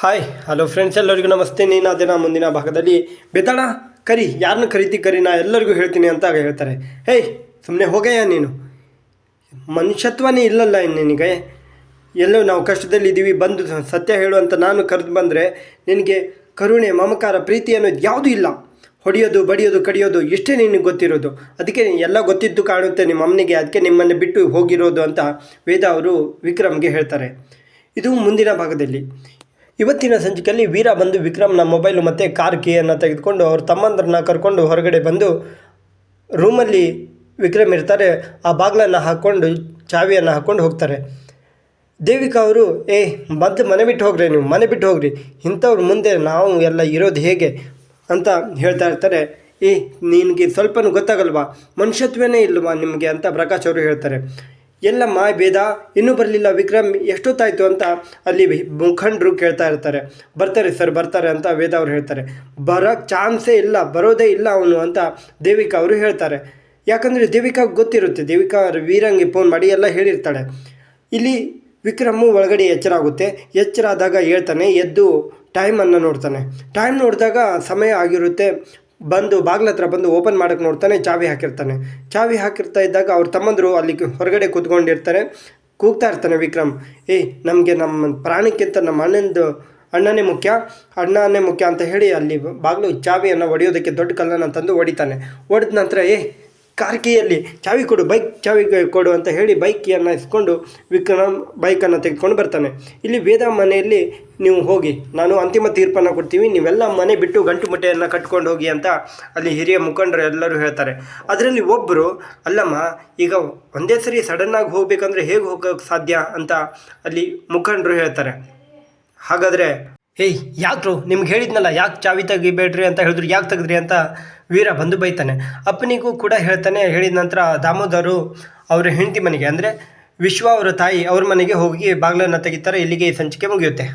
Hi hello friends ಎಲ್ಲರಿಗೂ ನಮಸ್ತೆ. ನೀನು ಅದೇನ ಮುಂದಿನ ಭಾಗದಲ್ಲಿ. ಬೇತಾಳ ಕರಿ. ಯಾರನ್ನ ಕರಿತಿ, ಕರಿ. ನಾ ಎಲ್ಲರಿಗೂ ಹೇಳ್ತೀನಿ ಅಂತ ಹೇಳ್ತಾರೆ. ಹೇಯ್ ಸುಮ್ಮನೆ ಹೋಗಯ್ಯ ನೀನು. ಮನುಷ್ಯತ್ವನೇ ಇಲ್ಲಲ್ಲ ನಿನಗೆ. ಎಲ್ಲೋ ನಾವು ಕಷ್ಟದಲ್ಲಿ ಇದ್ದೀವಿ ಬಂದು ಸತ್ಯ ಹೇಳು ಅಂತ ನಾನು ಕರೆದು ಬಂದರೆ ನಿನಗೆ ಕರುಣೆ, ಮಮಕಾರ, ಪ್ರೀತಿ ಅನ್ನೋದು ಯಾವುದೂ ಇಲ್ಲ. ಹೊಡೆಯೋದು, ಬಡಿಯೋದು, ಕಡಿಯೋದು, ಇಷ್ಟೇ ನಿನಗೆ ಗೊತ್ತಿರೋದು. ಅದಕ್ಕೆ ಎಲ್ಲ ಗೊತ್ತಿದ್ದು ಕಾಣುತ್ತೆ ನಿಮ್ಮ ಅಮ್ಮನಿಗೆ. ಅದಕ್ಕೆ ನಿಮ್ಮನ್ನು ಬಿಟ್ಟು ಹೋಗಿರೋದು ಅಂತ ವೇದ ಅವರು ವಿಕ್ರಮ್ಗೆ ಹೇಳ್ತಾರೆ. ಇದು ಮುಂದಿನ ಭಾಗದಲ್ಲಿ. ಇವತ್ತಿನ ಸಂಚಿಕೆಯಲ್ಲಿ ವೀರ ಬಂದು ವಿಕ್ರಮ್ನ ಮೊಬೈಲು ಮತ್ತು ಕಾರ್ ಕೀಯನ್ನು ತೆಗೆದುಕೊಂಡು ಅವ್ರ ತಮ್ಮಂದ್ರನ್ನ ಕರ್ಕೊಂಡು ಹೊರಗಡೆ ಬಂದು ರೂಮಲ್ಲಿ ವಿಕ್ರಮ್ ಇರ್ತಾರೆ. ಆ ಬಾಗ್ಲನ್ನು ಹಾಕ್ಕೊಂಡು, ಚಾವಿಯನ್ನು ಹಾಕ್ಕೊಂಡು ಹೋಗ್ತಾರೆ. ದೇವಿಕಾ ಅವರು, ಏ, ಬಂದು ಮನೆ ಬಿಟ್ಟು ಹೋಗ್ರಿ ನೀವು, ಮನೆ ಬಿಟ್ಟು ಹೋಗ್ರಿ. ಇಂಥವ್ರ ಮುಂದೆ ನಾವು ಎಲ್ಲ ಇರೋದು ಹೇಗೆ? ಅಂತ ಹೇಳ್ತಾ ಇರ್ತಾರೆ. ಏ, ನಿನಗೆ ಸ್ವಲ್ಪನೂ ಗೊತ್ತಾಗಲ್ವಾ? ಮನುಷ್ಯತ್ವನೇ ಇಲ್ವಾ ನಿಮಗೆ? ಅಂತ ಪ್ರಕಾಶ್ ಅವರು ಹೇಳ್ತಾರೆ. ಎಲ್ಲಮ್ಮ ಭೇದ ಇನ್ನೂ ಬರಲಿಲ್ಲ ವಿಕ್ರಮ್, ಎಷ್ಟೊತ್ತಾಯಿತು ಅಂತ ಅಲ್ಲಿ ಮುಖಂಡರು ಕೇಳ್ತಾ ಇರ್ತಾರೆ. ಬರ್ತಾರೆ ಸರ್, ಬರ್ತಾರೆ ಅಂತ ವೇದ ಅವರು ಹೇಳ್ತಾರೆ. ಬರೋಕ್ಕೆ ಚಾನ್ಸೇ ಇಲ್ಲ, ಬರೋದೇ ಇಲ್ಲ ಅವನು ಅಂತ ದೇವಿಕಾ ಅವರು ಹೇಳ್ತಾರೆ. ಯಾಕಂದರೆ ದೇವಿಕಾ ಗೊತ್ತಿರುತ್ತೆ, ದೇವಿಕಾ ವೀರಂಗೆ ಫೋನ್ ಮಾಡಿ ಎಲ್ಲ ಹೇಳಿರ್ತಾಳೆ. ಇಲ್ಲಿ ವಿಕ್ರಮು ಒಳಗಡೆ ಎಚ್ಚರ ಆಗುತ್ತೆ. ಎಚ್ಚರ ಆದಾಗ ಹೇಳ್ತಾನೆ, ಎದ್ದು ಟೈಮನ್ನು ನೋಡ್ತಾನೆ. ಟೈಮ್ ನೋಡಿದಾಗ ಸಮಯ ಆಗಿರುತ್ತೆ. ಬಂದು ಬಾಗ್ಲ ಹತ್ರ ಬಂದು ಓಪನ್ ಮಾಡೋಕ್ಕೆ ನೋಡ್ತಾನೆ, ಚಾವಿ ಹಾಕಿರ್ತಾನೆ. ಚಾವಿ ಹಾಕಿರ್ತಾ ಇದ್ದಾಗ ಅವ್ರ ತಮ್ಮಂದರು ಅಲ್ಲಿ ಹೊರಗಡೆ ಕೂತ್ಕೊಂಡಿರ್ತಾರೆ. ಕೂಗ್ತಾ ಇರ್ತಾನೆ ವಿಕ್ರಮ್. ಏಯ್ ನಮಗೆ ನಮ್ಮ ಪ್ರಾಣಕ್ಕಿಂತ ನಮ್ಮ ಅಣ್ಣಂದು ಅಣ್ಣನೇ ಮುಖ್ಯ. ಅಣ್ಣನೇ ಮುಖ್ಯ ಅಂತ ಹೇಳಿ ಅಲ್ಲಿ ಬಾಗಿಲು ಚಾವಿಯನ್ನು ಹೊಡೆಯೋದಕ್ಕೆ ದೊಡ್ಡ ಕಲ್ಲನ್ನು ತಂದು ಹೊಡಿತಾನೆ ಹೊಡೆದ ನಂತರ, ಏ ಕಾರ್ ಕೀಯಲ್ಲಿ ಚಾವಿ ಕೊಡು, ಬೈಕ್ ಚಾವಿ ಕೊಡು ಅಂತ ಹೇಳಿ ಬೈಕಿಯನ್ನು ಕೀಯನ್ನು ಇಸ್ಕೊಂಡು ವಿಕ್ರಮ್ ಬೈಕನ್ನು ತೆಗೆದುಕೊಂಡು ಬರ್ತಾನೆ. ಇಲ್ಲಿ ವೇದ ಮನೆಯಲ್ಲಿ ನೀವು ಹೋಗಿ, ನಾನು ಅಂತಿಮ ತೀರ್ಪನ್ನು ಕೊಡ್ತೀವಿ, ನೀವೆಲ್ಲ ಮನೆ ಬಿಟ್ಟು ಗಂಟು ಮುಟ್ಟೆಯನ್ನು ಕಟ್ಕೊಂಡು ಹೋಗಿ ಅಂತ ಅಲ್ಲಿ ಹಿರಿಯ ಮುಖಂಡರು ಎಲ್ಲರೂ ಹೇಳ್ತಾರೆ. ಅದರಲ್ಲಿ ಒಬ್ಬರು ಅಲ್ಲಮ್ಮ, ಈಗ ಒಂದೇ ಸರಿ ಸಡನ್ನಾಗಿ ಹೋಗಬೇಕಂದ್ರೆ ಹೇಗೆ ಹೋಗೋಕ್ಕೆ ಸಾಧ್ಯ? ಅಂತ ಅಲ್ಲಿ ಮುಖಂಡರು ಹೇಳ್ತಾರೆ. ಹಾಗಾದರೆ ಏಯ್ ಯಾಕ್ರು ನಿಮ್ಗೆ ಹೇಳಿದ್ನಲ್ಲ, ಯಾಕೆ ಚಾವಿ ತೆಗಿಬೇಡ್ರಿ ಅಂತ ಹೇಳಿದ್ರು, ಯಾಕೆ ತೆಗೆದ್ರಿ ಅಂತ ವೀರ ಬಂದು ಬೈತಾನೆ. ಅಪ್ಪನಿಗೂ ಕೂಡ ಹೇಳ್ತಾನೆ, ಹೇಳಿದ ನಂತರ ದಾಮೋದರು ಅವರ ಹೆಂಡತಿ ಮನೆಗೆ, ಅಂದರೆ ವಿಶ್ವ ಅವರ ತಾಯಿ ಅವ್ರ ಮನೆಗೆ ಹೋಗಿ ಬಾಗ್ಲನ್ನು ತೆಗಿತಾರೆ, ಇಲ್ಲಿಗೆ ಈ ಸಂಚಿಕೆ ಮುಗಿಯುತ್ತೆ.